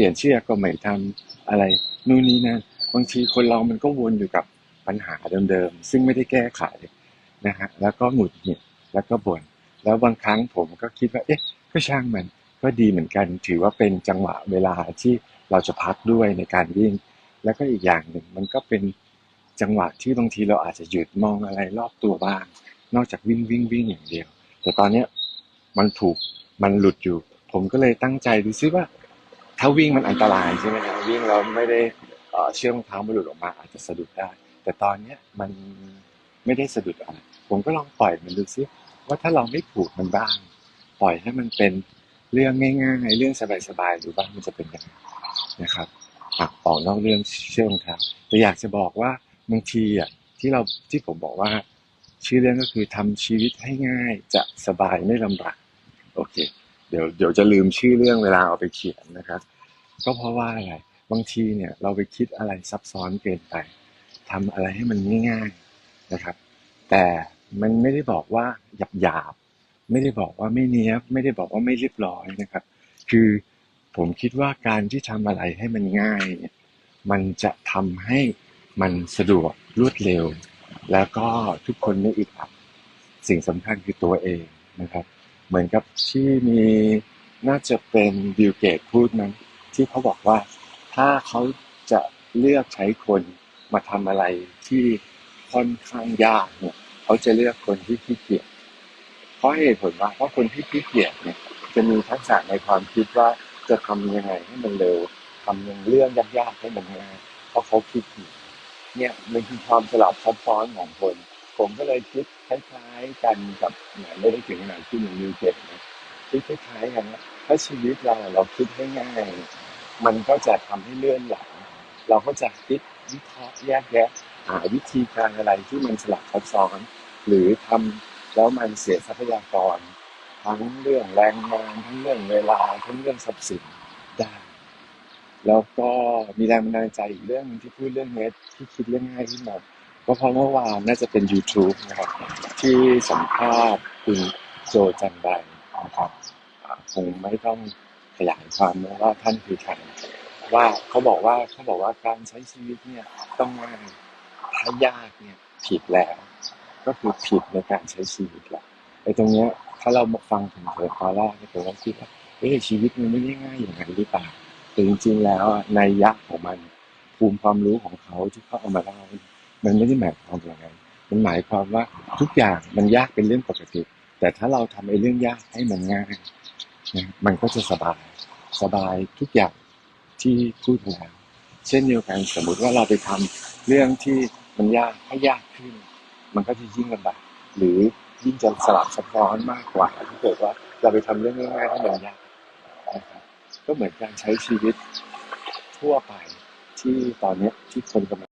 ลี่ยนเชือกก็ไม่ทำอะไรนู่นนี่นั่นบางทีคนเรามันก็วนอยู่กับปัญหาเดิมๆซึ่งไม่ได้แก้ไขนะฮะแล้วก็หงุดหงิดแล้วก็บ่นแล้วบางครั้งผมก็คิดว่า เอ๊ะก็ช่างมันก็ดีเหมือนกัน ถือว่าเป็นจังหวะเวลาที่เราจะพักด้วยในการวิ่ง แล้วก็อีกอย่างหนึ่งมันก็เป็นจังหวะที่บางทีเราอาจจะหยุดมองอะไรรอบตัวบ้าง นอกจากวิ่งวิ่งวิ่งอย่างเดียว แต่ตอนเนี้ยมันถูกมันหลุดอยู่ ผมก็เลยตั้งใจดูซิว่า ถ้าวิ่งมันอันตรายใช่ไหมครับวิ่งแล้วไม่ได้เชือกรองเท้ามันหลุดออกมา อาจจะสะดุดได้ แต่ตอนเนี้ยมันไม่ได้สะดุดอะไรผมก็ลองปล่อยมันดูซิว่าถ้าเราไม่ผูกมันบ้าง ปล่อยให้มันเป็นเรื่องง่ายๆเรื่องสบายๆดูบ้างมันจะเป็นยังไงนะครับอออกนอกเรื่องเชือกรองเท้าแต่อยากจะบอกว่าบางทีอะที่เราที่ผมบอกว่าชื่อเรื่องก็คือทำชีวิตให้ง่ายจะสบายไม่ลำบากโอเค เดี๋ยวเดี๋ยวจะลืมชื่อเรื่องเวลาเอาไปเขียนนะครับ ก็เพราะว่าอะไรบางทีเนี่ยเราไปคิดอะไรซับซ้อนเกินไปทำอะไรให้มันง่าย ๆนะครับ แต่มันไม่ได้บอกว่าหยาบหยาบไม่ได้บอกว่าไม่เนี้ยบไม่ได้บอกว่าไม่เรียบร้อยนะครับ คือผมคิดว่าการที่ทำอะไรให้มันง่ายเนี่ยมันจะทำให้มันสะดวกรวดเร็ว แล้วก็ทุกคนไม่อึดอัดสิ่งสำคัญคือตัวเองนะครับ เหมือนกับที่มีน่าจะเป็นบิลเกตพูดมั้งที่เขาบอกว่าถ้าเขาจะเลือกใช้คนมาทำอะไรที่ค่อนข้างยากเนี่ยเขาจะเลือกคนที่ขี้เกียจเพราะเหตุผลว่าเพราะคนที่ขี้เกียจเนี่ยจะมีทักษะในความคิดว่าจะทำยังไงให้มันเร็วทำยังเรื่องยากๆให้มันง่ายเพราะเขาขี้เกียจเนี่ยมันคือความสลับซับซ้อนของคน ผมก็เลยคิดคล้ายๆกันกับหมไม่ได้ถึงขนาดที่มันมีเจ็ดนะคิดคล้ายๆกันนะถ้าชีวิตเราเราคิดให้ง่าย มันก็จะทำให้เลื่อนหลัง เราก็จะคิดวิเคราะห์แยกแยะหาวิธีการอะไรที่มันสลับซับซ้อน หรือทำแล้วมันเสียทรัพยากร ทั้งเรื่องแรงงานทั้งเรื่องเวลาทั้งเรื่องทรัพย์สินได้แล้วก็มีแรงบันดาลใจอีกเรื่องหนึงที่พูดเรื่องเน็ตที่คิดเรื่องง่ายขึ้นมา ก็เพราะเมื่อวานน่าจะเป็น YouTube นะครับ ที่สัมภาษณ์คุณโจจันไดนะครับคงไม่ต้องขยายความนะว่าท่านคือใครว่าเขาบอกว่าเขาบอกว่าการใช้ชีวิตเนี่ยต้องง่ายถ้ายากเนี่ยผิดแล้ว ก็คือผิดในการใช้ชีวิตแหละไอ้ตรงเนี้ยถ้าเรามาฟังถึงเธอตอนแรกผมก็คิดว่าเอ้ยชีวิตมันไม่ได้ง่ายอย่างนั้นหรือเปล่าแต่จริงๆแล้วในยะของมันภูมิความรู้ของเขาที่เขาเอามาเล่า มันไม่ได้หมายความอย่างนั้นมันหมายความว่าทุกอย่างมันยากเป็นเรื่องปกติ แต่ถ้าเราทำไอ้เรื่องยากให้มันง่ายนะมันก็จะสบายสบายทุกอย่างที่พูดแล้วเช่นเดียวกันสมมุติว่าเราไปทำเรื่องที่มันยากให้ยากขึ้น มันก็จะยิ่งลำบากหรือยิ่งจะสลับซับซ้อนมากกว่าถ้าเกิดว่าเราไปทำเรื่องง่ายๆให้มันยากนะครับก็เหมือนการใช้ชีวิตทั่วไปที่ตอนนี้ที่คนกำลัง